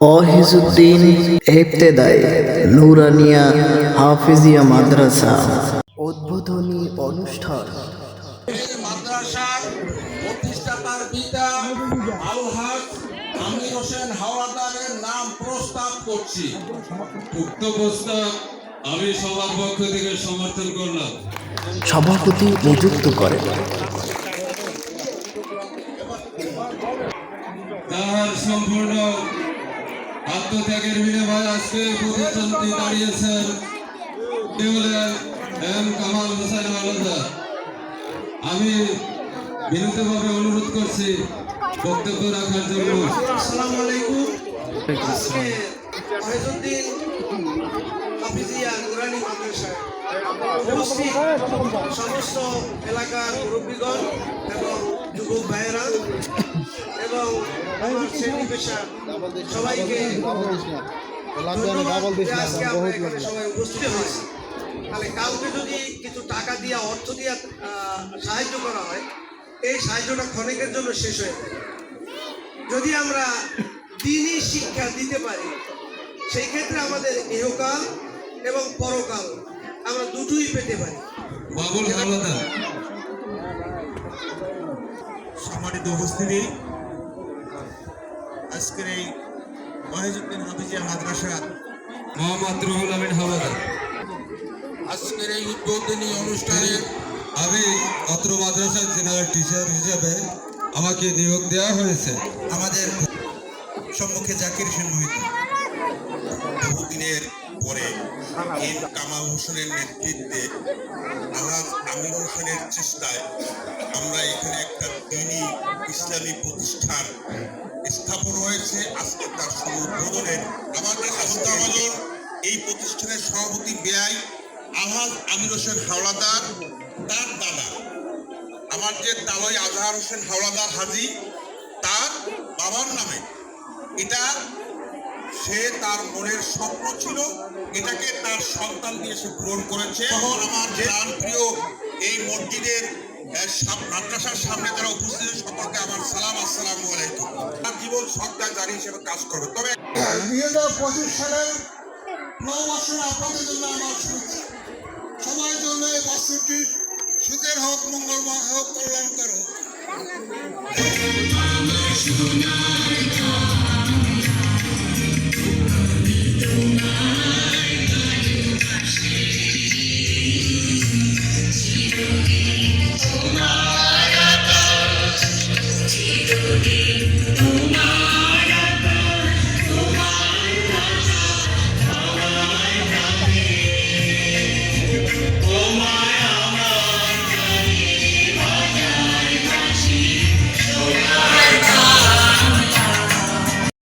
অহিজুদ্দিন ইবতেদায়ী নুরানিয়া হাফিজিয়া মাদ্রাসা। উদ্বোধনী অনুষ্ঠান। মাদ্রাসার প্রতিষ্ঠাতার পিতা আলহাজ আমির হোসেন হাওলাদারের নাম প্রস্তাব করছি। উক্ত প্রস্তাব আমি সবার পক্ষ থেকে সমর্থন করলাম। সভাপতি নিযুক্ত করেন তার সম্পূর্ণ আত্মত্যাগের বিনিময়ে আজকে প্রতিষ্ঠানটি দাঁড়িয়েছেন কামাল হোসেন আলাদা আমি বিনীতভাবে অনুরোধ করছি বক্তব্য রাখার জন্য। সমস্ত এলাকার মুরব্বীগণ এবং যুবক ভাইয়েরা এবং সবাইকে সবাই উপস্থিত তাহলে কাউকে যদি কিছু টাকা অর্থ সাহায্য করা হয় এই সাহায্যটা ক্ষণিকের জন্য শেষ হয়ে যদি আমরা দিনই শিক্ষা দিতে পারি সেই ক্ষেত্রে আমাদের ইহকাল এবং পরকাল আমরা দুটোই পেতে পারি সম্মানিত উপস্থিতি। আজকের এই মহিজুদ্দিন হাফিজিয়া মাদ্রাসা মোহাম্মদ রুহুল আমিন হাওলাদার। আজকের এই উদ্বোধনী অনুষ্ঠানে আমি অত্র মাদ্রাসার জেনারেল টিচার হিসেবে আমাকে নিয়োগ দেওয়া হয়েছে। আমাদের সম্মুখে জাকির হোসেন মোহিত। বহুদিনের পরে এম কামাল হোসেনের নেতৃত্বে আহাজ আমির হোসেনের চেষ্টায় আমরা এখানে একটা দিনী ইসলামী প্রতিষ্ঠান স্থাপন হয়েছে। আজকে তার শুভ উদ্বোধনের আমাদের এই প্রতিষ্ঠানের সভাপতি ব্যয় আহাজ আমির হোসেন হাওলাদার তার দাদা। আমার যে দাওয়াই আজহার হোসেন হাওলাদার হাজি তার বাবার নামে। এটা সে তার মনের স্বপ্ন ছিল এটাকে তার সন্তান দিয়ে সে পূরণ করেছে। আমার প্রাণ প্রিয় এই মসজিদের মাদ্রাসার সামনে যারা উপস্থিত সকলকে আমার সালাম, আসসালামু আলাইকুম। জীবন সরকার জারি হিসেবে কাজ করবে তবে দুই হাজার পঁচিশ সালের নব বছর আপনাদের জন্য আমার শুভেচ্ছা। সবার জন্য এই বছরটি সুখের হোক, মঙ্গলময় হোক, কল্যাণকর হোক।